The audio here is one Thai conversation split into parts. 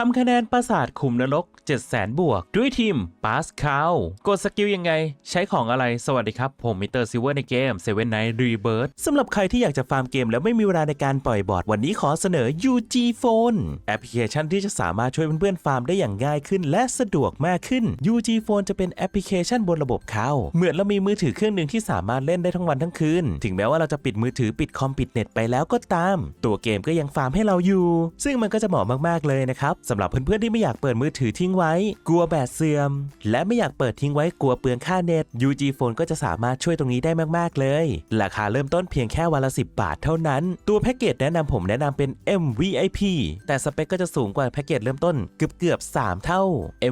ทำคะแนนปราสาทขุมนรก 700,000 บวก ด้วยทีมปาสคาลกดสกิลยังไง ใช้ของอะไร สวัสดีครับ ผมมิสเตอร์ซิเวอร์ในเกม Seven Night Rebirth สำหรับใครที่อยากจะฟาร์มเกมแล้วไม่มีเวลาในการปล่อยบอร์ดวันนี้ขอเสนอ UG Phone แอปพลิเคชันที่จะสามารถช่วยเพื่อนๆฟาร์มได้อย่างง่ายขึ้น และสะดวกมากขึ้น UG Phone จะเป็นแอปพลิเคชันบนระบบเขาเหมือนเรามีมือถือเครื่องหนึ่งที่สามารถเล่นได้ทั้งวันทั้งคืน ถึงแม้ว่าเราจะปิดมือถือปิดคอมปิดเน็ตไปแล้วก็ตาม ตัวเกมก็ยังฟาร์มให้เราอยู่ ซึ่งมันก็จะเหมาะมากๆเลยนะครับสำหรับเพื่อนๆที่ไม่อยากเปิดมือถือทิ้งไว้ กลัวแบตเสื่อม และไม่อยากเปิดทิ้งไว้กลัวเปลืองค่าเน็ต UG Phone ก็จะสามารถช่วยตรงนี้ได้มากๆเลย ราคาเริ่มต้นเพียงแค่วันละ 10 บาทเท่านั้น ตัวแพ็กเกจแนะนำผมแนะนำเป็น MVIP แต่สเปคก็จะสูงกว่าแพ็กเกจเริ่มต้นเกือบเกือบ3 เท่า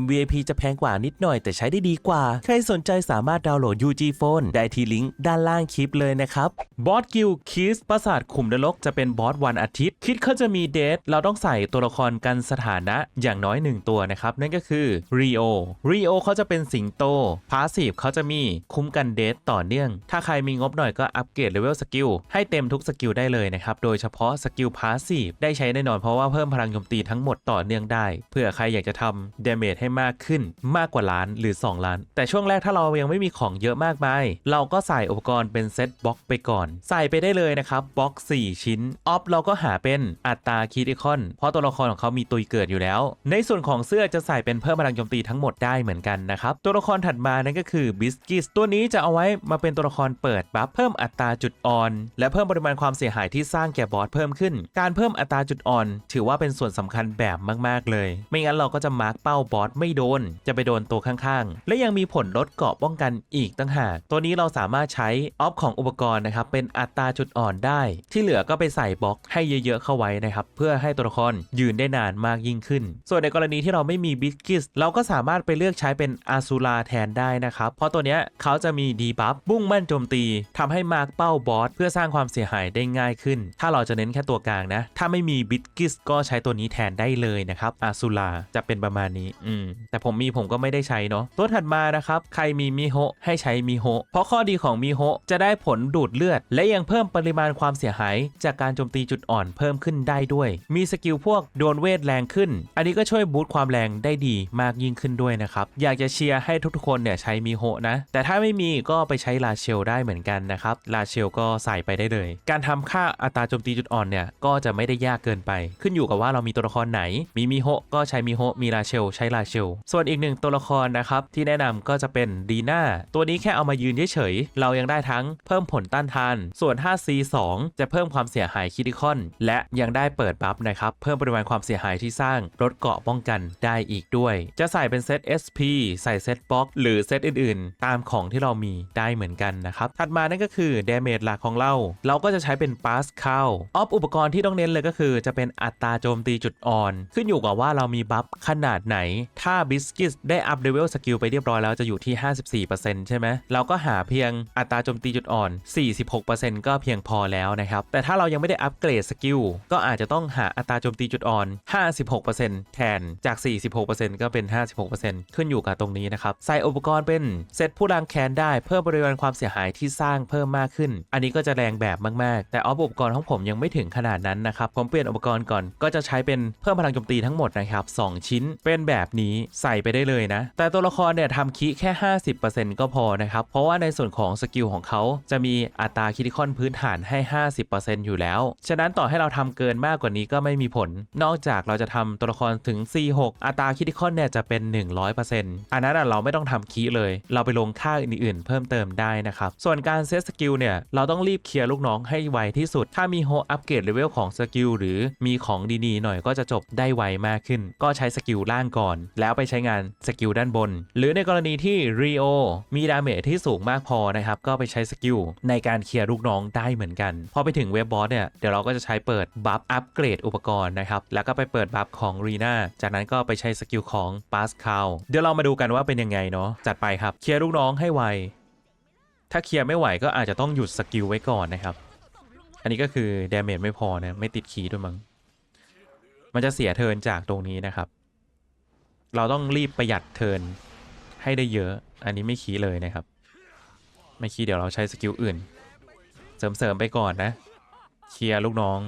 MVIP จะแพงกว่านิดหน่อยแต่ใช้ได้ดีกว่า ใครสนใจสามารถดาวน์โหลด UG Phone ได้ที่ลิงก์ด้านล่างคลิปเลยนะครับบอสกิลคิสปราสาทขุมนรกจะเป็นบอสวันอาทิตย์ คิดเขาจะมีเดทเราต้องใส่ตัวละครกันสถานะอย่างน้อยหนึ่งตัวนะครับ นั่นก็คือรีโอรีโอเขาจะเป็นสิงโตพาสซีฟเขาจะมีคุ้มกันเดทต่อเนื่อง ถ้าใครมีงบหน่อยก็อัปเกรดเลเวลสกิลให้เต็มทุกสกิลได้เลยนะครับ โดยเฉพาะสกิลพาสซีฟได้ใช้แน่นอนเพราะว่าเพิ่มพลังโจมตีทั้งหมดต่อเนื่องได้เพื่อใครอยากจะทำเดเมจให้มากขึ้นมากกว่าล้านหรือ 2 ล้าน แต่ช่วงแรกถ้าเรายังไม่มีของเยอะมากมาย เราก็ใส่อุปกรณ์เป็นเซตบล็อกไปก่อน ใส่ไปได้เลยนะครับบล็อก 4 ชิ้นออฟเราก็หาเป็นอัตราคิดิคอน เพราะตัวละครของเขามีตุยเกิดอยู่แล้ว ในส่วนของเสื้อจะใส่เป็นเพิ่มพลังโจมตีทั้งหมดได้เหมือนกันนะครับ ตัวละครถัดมานั่นก็คือบิสกิสตัวนี้จะเอาไว้มาเป็นตัวละครเปิดบัฟเพิ่มอัตราจุดอ่อน และเพิ่มปริมาณความเสียหายที่สร้างแก่บอสเพิ่มขึ้น การเพิ่มอัตราจุดอ่อน ถือว่าเป็นส่วนสำคัญแบบมาก ๆ เลย ไม่งั้นเราก็จะมาร์กเป้าบอสไม่โดน จะไปโดนตัวข้างๆ และยังมีผลลดเกราะป้องกันอีกตั้งหากตัวนี้เราสามารถใช้ออฟของอุปกรณ์นะครับเป็นอัตราจุดอ่อนได้ ที่เหลือก็ไปใส่บล็อกให้เยอะๆเข้าไว้นะครับเพื่อให้ตัวละครยืนได้นานมากยิ่งขึ้น ส่วนในกรณีที่เราไม่มีบิสกิสเราก็สามารถไปเลือกใช้เป็นอาซูราแทนได้นะครับ เพราะตัวเนี้ยเขาจะมีดีบัฟบุ้งมั่นโจมตีทำให้มาร์กเป้าบอสเพื่อสร้างความเสียหายได้ง่ายขึ้น ถ้าเราจะเน้นแค่ตัวกลางนะ ถ้าไม่มีบิสกิสก็ใช้ตัวนี้แทนได้เลยนะครับอาซูราจะเป็นประมาณนี้อืมแต่ผมมีผมก็ไม่ได้ใช้เนาะตัวถัดมานะครับใครมีมิโฮให้ใช้มิโฮเพราะข้อดีของมิโฮจะได้ผลดูดเลือด และยังเพิ่มปริมาณความเสียหาย จากการโจมตีจุดอ่อนเพิ่มขึ้นได้ด้วย มีสกิลพวกโดนเวทแรงขึ้นอันนี้ก็ช่วยบูตความแรงได้ดีมากยิ่งขึ้นด้วยนะครับ อยากจะเชียร์ให้ทุกๆคนเนี่ยใช้มิโฮนะ แต่ถ้าไม่มีก็ไปใช้ลาเชลได้เหมือนกันนะครับ ลาเชลก็ใส่ไปได้เลย การทำค่าอัตราโจมตีจุดอ่อนเนี่ยก็จะไม่ได้ยากเกินไป ขึ้นอยู่กับว่าเรามีตัวละครไหน มีมิโฮก็ใช้มิโฮมีลาเชลใช้ลาเชล ส่วนอีกหนึ่งตัวละครนะครับที่แนะนำก็จะเป็นดีน่าตัวนี้แค่เอามายืนเฉยๆเรายังได้ทั้งเพิ่มผลต้านทาน ส่วน 5C2 จะเพิ่มความเสียหายคิดิคอน และยังได้เปิดบัฟนะครับเพิ่มปริมาณความเสียหายที่สร้างลดเกาะป้องกันได้อีกด้วย จะใส่เป็นเซต SP ใส่เซตบ็อกหรือเซตอื่นๆ ตามของที่เรามีได้เหมือนกันนะครับ ถัดมานั่นก็คือเดเมจหลักของเรา เราก็จะใช้เป็นปาสคาออฟอุปกรณ์ที่ต้องเน้นเลยก็คือ จะเป็นอัตราโจมตีจุดอ่อน ขึ้นอยู่กับว่าเรามีบัฟขนาดไหน ถ้าบิสกิสได้อัพเลเวลสกิลไปเรียบร้อยแล้วจะอยู่ที่ 54%ใช่ไหมเราก็หาเพียงอัตราโจมตีจุดอ่อน 46%ก็เพียงพอแล้วนะครับแต่ถ้าเรายังไม่ได้อัปเกรดสกิลก็อาจจะต้องหาอัตราโจมตีจุดอ่อน 56%แทนจาก 46%ก็เป็น 56%ขึ้นอยู่กับตรงนี้นะครับ ใส่อุปกรณ์เป็นเซตผู้ล้างแค้นได้เพิ่มปริมาณความเสียหายที่สร้างเพิ่มมากขึ้น อันนี้ก็จะแรงแบบมาก ๆ แต่ออฟอุปกรณ์ของผมยังไม่ถึงขนาดนั้นนะครับ ผมเปลี่ยนอุปกรณ์ก่อน ก็จะใช้เป็นเพิ่มพลังโจมตีทั้งหมดนะครับ2ชิ้นเป็นแบบนี้ใส่ไปได้เลยนะ แต่ตัวละครเนี่ยทำคีแค่ 50%ก็พอนะครับ เพราะว่าในส่วนของสกิลของเขาจะมีอัตราคิดิคอนพื้นฐานให้ 50%อยู่แล้ว ฉะนั้นต่อให้เราทำเกินมากกว่านี้ก็ไม่มีผล นอกจากเราจะทำตัวละครถึง C6 อัตราคิดิคอนเนี่ยจะเป็น 100%อันนั้นเราไม่ต้องทำคีเลย เราไปลงค่าอื่นๆ เพิ่มเติมได้นะครับ ส่วนการเซตสกิลเนี่ยเราต้องรีบเคลียร์ลูกน้องให้ไวที่สุด ถ้ามีโฮอัปเกรดเลเวลของสกิลหรือมีของดีๆหน่อยก็จะจบได้ไวมากขึ้น ก็ใช้สกิลล่างก่อน แล้วไปใช้งานสกิลด้านบน หรือในกรณีที่รีโอมีดาเมจที่สูงมากพอนะครับก็ไปใช้สกิลในการเคลียร์ลูกน้องได้เหมือนกัน พอไปถึงเว็บบอสเนี่ยเดี๋ยวเราก็จะใช้เปิดบัฟอัปเกรดอุปกรณ์นะครับแล้วก็ไปเปิดบัฟของรีนาจากนั้นก็ไปใช้สกิลของปาสคาลเดี๋ยวเรามาดูกันว่าเป็นยังไงเนาะจัดไปครับเคลียร์ลูกน้องให้ไวถ้าเคลียร์ไม่ไหวก็อาจจะต้องหยุดสกิลไว้ก่อนนะครับ อันนี้ก็คือดาเมจไม่พอนะไม่ติดคีด้วยมั้งมันจะเสียเทินจากตรงนี้นะครับ เราต้องรีบประหยัดเทินให้ได้เยอะ อันนี้ไม่คีเลยนะครับ ไม่คีเดี๋ยวเราใช้สกิลอื่น เสริมๆไปก่อนนะ เคลียร์ลูกน้อง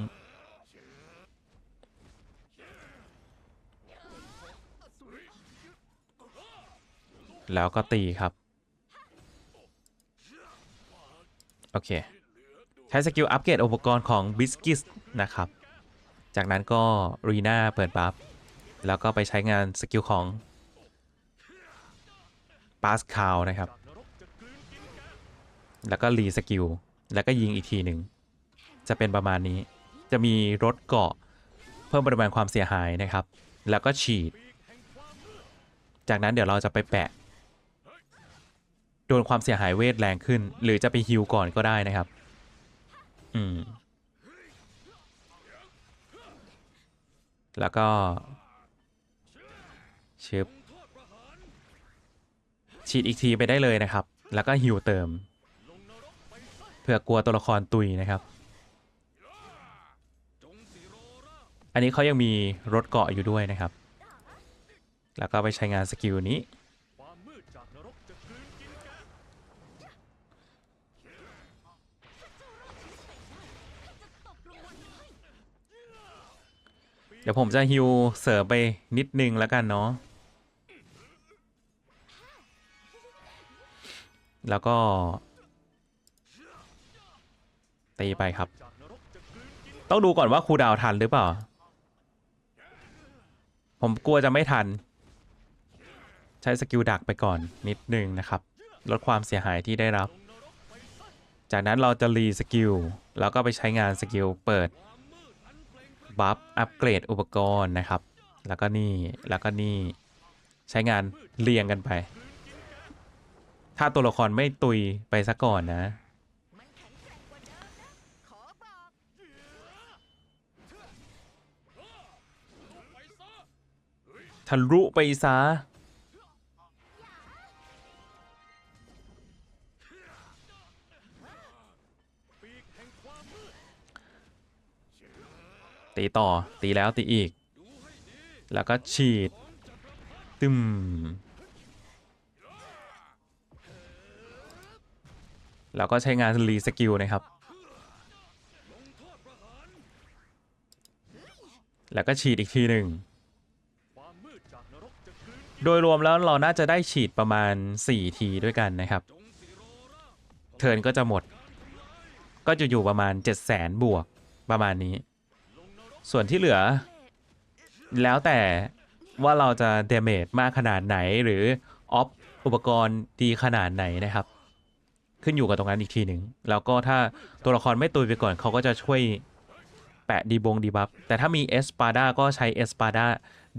แล้วก็ตีครับ โอเค ใช้สกิลอัปเกรดอุปกรณ์ของบิสกิสนะครับ จากนั้นก็รีนาเปิดบัฟ แล้วก็ไปใช้งานสกิลของปาสคาวนะครับ แล้วก็รีสกิล แล้วก็ยิงอีกทีหนึ่ง จะเป็นประมาณนี้ จะมีรถเกาะเพิ่มปริมาณความเสียหายนะครับ แล้วก็ฉีด จากนั้นเดี๋ยวเราจะไปแปะ โดนความเสียหายเวทแรงขึ้น หรือจะไปฮิวก่อนก็ได้นะครับ อืม แล้วก็ชึบฉีดอีกทีไปได้เลยนะครับ แล้วก็ฮิวเติม เพื่อกลัวตัวละครตุยนะครับ อันนี้เขายังมีรถเกาะอยู่ด้วยนะครับ แล้วก็ไปใช้งานสกิลนี้ ดี๋ยวผมจะฮิวเสริมไปนิดนึงแล้วกันเนาะ แล้วก็ ตีไปครับ ต้องดูก่อนว่าครูดาวทันหรือเปล่า ผมกลัวจะไม่ทัน ใช้สกิลดักไปก่อนนิดนึงนะครับ ลดความเสียหายที่ได้รับ จากนั้นเราจะรีสกิลแล้วก็ไปใช้งานสกิลเปิด บัฟ อัปเกรดอุปกรณ์นะครับ แล้วก็นี่ แล้วก็นี่ ใช้งานเรียงกันไป ถ้าตัวละครไม่ตุยไปซะก่อนนะมันแข็งแกร่งกว่าเดิมนะขอบอกไปซะทะลุไปซะ ตีต่อตีแล้วตีอีก แล้วก็ฉีด ตึมแล้วก็ใช้งานรีสกิลนะครับ แล้วก็ฉีดอีกทีหนึ่ง โดยรวมแล้วเราน่าจะได้ฉีดประมาณ 4 ทีด้วยกันนะครับจงสิโรราบเทิร์นก็จะหมด ก็จะอยู่ประมาณ 7 0 0 0 0 0 บวกประมาณนี้ ส่วนที่เหลือ แล้วแต่ว่าเราจะเดเมจมากขนาดไหนหรือออฟอุปกรณ์ดีขนาดไหนนะครับ ขึ้นอยู่กับตรงนั้นอีกทีหนึ่งแล้วก็ถ้าตัวละครไม่ตุยไปก่อนเขาก็จะช่วยแปะดีบงดีบัฟแต่ถ้ามีเอสปาดาก็ใช้เอสปาดา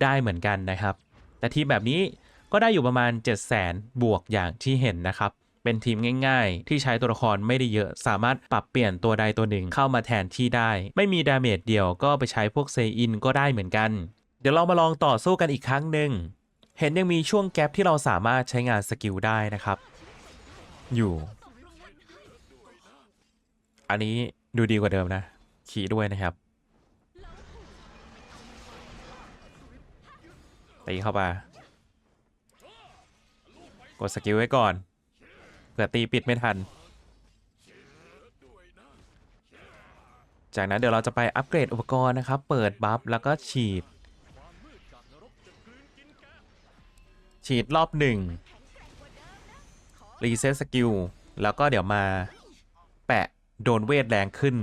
ได้เหมือนกันนะครับ แต่ทีแบบนี้ก็ได้อยู่ประมาณ 7 0 0 0 0 0 บวกอย่างที่เห็นนะครับ เป็นทีมง่ายๆ ที่ใช้ตัวละครไม่ได้เยอะสามารถปรับเปลี่ยนตัวใดตัวหนึ่งเข้ามาแทนที่ได้ ไม่มีดาเมจเดียวก็ไปใช้พวกเซอินก็ได้เหมือนกัน เดี๋ยวเรามาลองต่อสู้กันอีกครั้งหนึ่งเห็นยังมีช่วงแกลบที่เราสามารถใช้งานสกิลได้นะครับ อยู่ อันนี้ดูดีกว่าเดิมนะ ขี่ด้วยนะครับ ตีเข้าไป กดสกิลไว้ก่อน ผื่อตีปิดไม่ทัน จากนั้นเดี๋ยวเราจะไปอัปเกรดอุปกรณ์นะครับ เปิดบัฟแล้วก็ฉีด ฉีดรอบหนึ่งรีเซ็ตสกิลแล้วก็เดี๋ยวมาแปะโดนเวทแรงขึ้น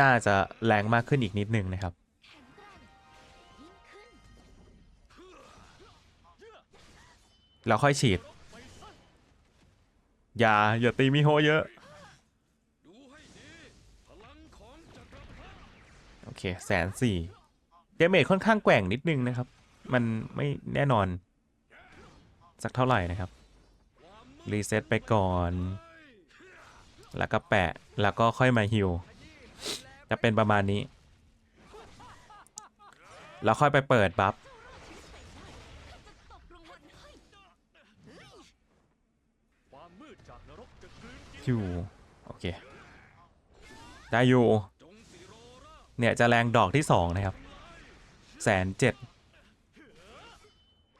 น่าจะแรงมากขึ้นอีกนิดนึงนะครับ แล้วค่อยฉีด อย่าอย่าตีมิโฮเยอะ โอเคแสนสี่เดเมจค่อนข้างแกว่งนิดนึงนะครับ มันไม่แน่นอน สักเท่าไหร่นะครับ รีเซ็ตไปก่อน แล้วก็แปะ แล้วก็ค่อยมาฮิวจะเป็นประมาณนี้ แล้วค่อยไปเปิดบัฟ ตกรางวัลให้ ความมืดจากนรกจะกลืนกิน อยู่ โอเค ได้อยู่ เนี่ย จะแรงดอกที่สองนะครับแสนเจ็ด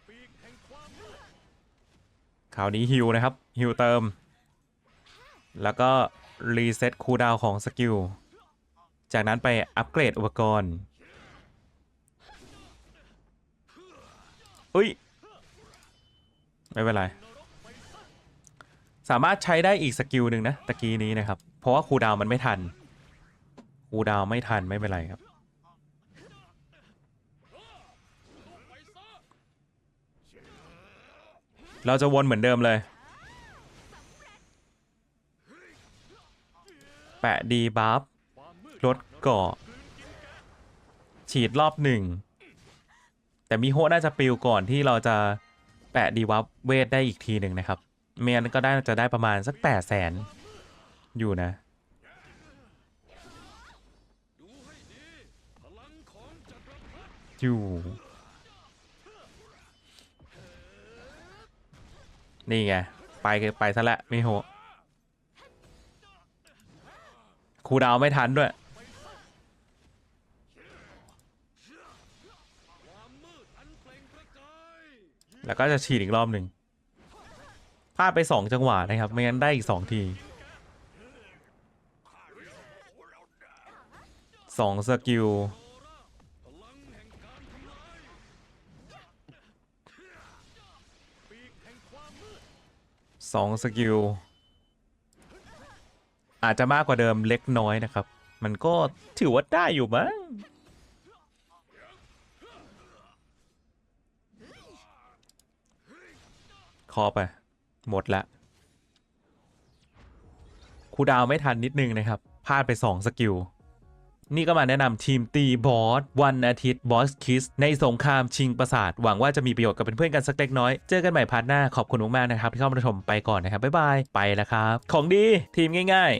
ปีกแห่งความมืดคราวนี้ฮิวนะครับฮิวเติม แล้วก็ รีเซ็ตคูลดาวของสกิล จากนั้นไปอัปเกรดอุปกรณ์อุ้ย ไม่เป็นไร สามารถใช้ได้อีกสกิลหนึ่งนะตะกี้นี้นะครับ เพราะว่าคูดาวมันไม่ทันคูดาวไม่ทันไม่เป็นไรครับ เราจะวนเหมือนเดิมเลย แปะดีบัฟลดเกาะฉีดรอบหนึ่ง แต่มีโฮน่าจะปิวก่อนที่เราจะแปะดีวับเวทได้อีกทีหนึ่งนะครับ เมียนก็ได้จะได้ประมาณสักแปดแสนอยู่นะ อยู่ นี่ไง ไปไปซะและไม่โหครูดาวไม่ทันด้วยแล้วก็จะฉีดอีกรอบหนึ่ง พลาดไปสองจังหวะนะครับ ไม่งั้นได้อีกสองทีสองสกิล สองสกิล อาจจะมากกว่าเดิมเล็กน้อยนะครับ มันก็ถือว่าได้อยู่มั้งคอไป หมดละครูดาวไม่ทันนิดนึงนะครับพลาดไป 2 สกิล นี่ก็มาแนะนำทีมตีบอสวันอาทิตย์บอสคิส ในสงครามชิงประสาท หวังว่าจะมีประโยชน์กับเพื่อนๆกันสักเล็กน้อย เจอกันใหม่พาร์ทหน้า ขอบคุณมากๆนะครับ ที่เข้ามาชมไปก่อนนะครับ บ๊ายบาย ไปแล้วครับ ของดีทีมง่าย